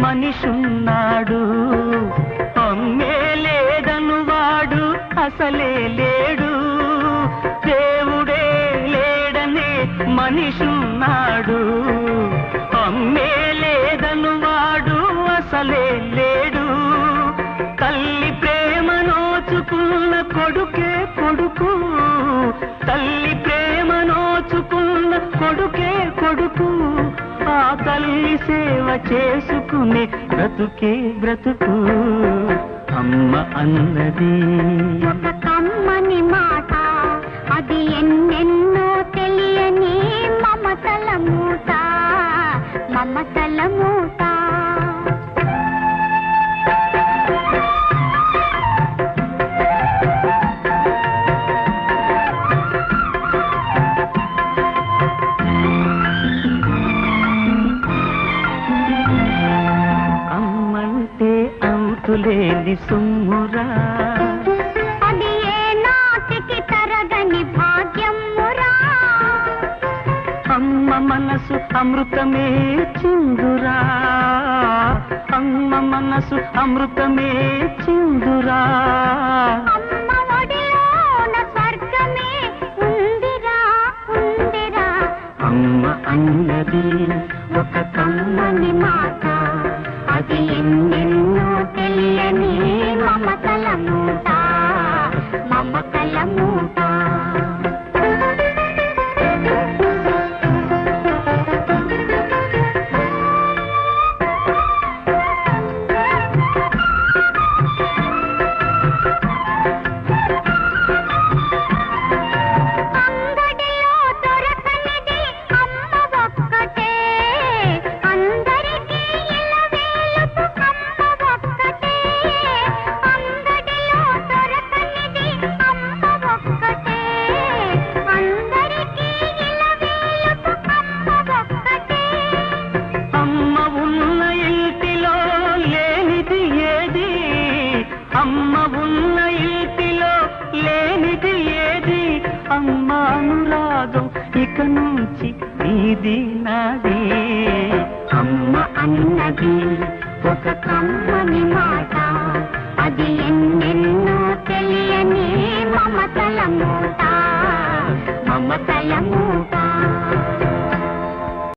మనిషున్నాడు. అమ్మే లేదను వాడు అసలే లేడు. దేవుడే లేడనే మనిషున్నాడు. అమ్మే లేదను వాడు అసలే లేడు. తల్లి ప్రేమ నోచుకున్న కొడుకే కొడుకు. తల్లి ప్రేమ నోచుకున్న కొడుకే కొడుకు. తల్లి సేవ చేసుకునే బ్రతుకే బ్రతుకు. అమ్మ అన్నది. అమ్మని మాట అది ఎన్నెన్నో తెలియని మమతల మూట మమతల మూట. అంతులేని సుమ్మురా. అది ఏ నాటికి తరగని భాగ్యమురా? అమ్మ మనసు అమృతమే చిందురా. అమ్మ మనసు అమృతమే చిందురా. అమ్మ అన్నది ఒక కమ్మని మాట. మమతల అనురాగం ఇక నుంచి నీది నాది. అమ్మ అన్నది ఒక కమ్మని మాట. అది ఎన్నెన్నో తెలియని మమతల మూట. మమతల మూట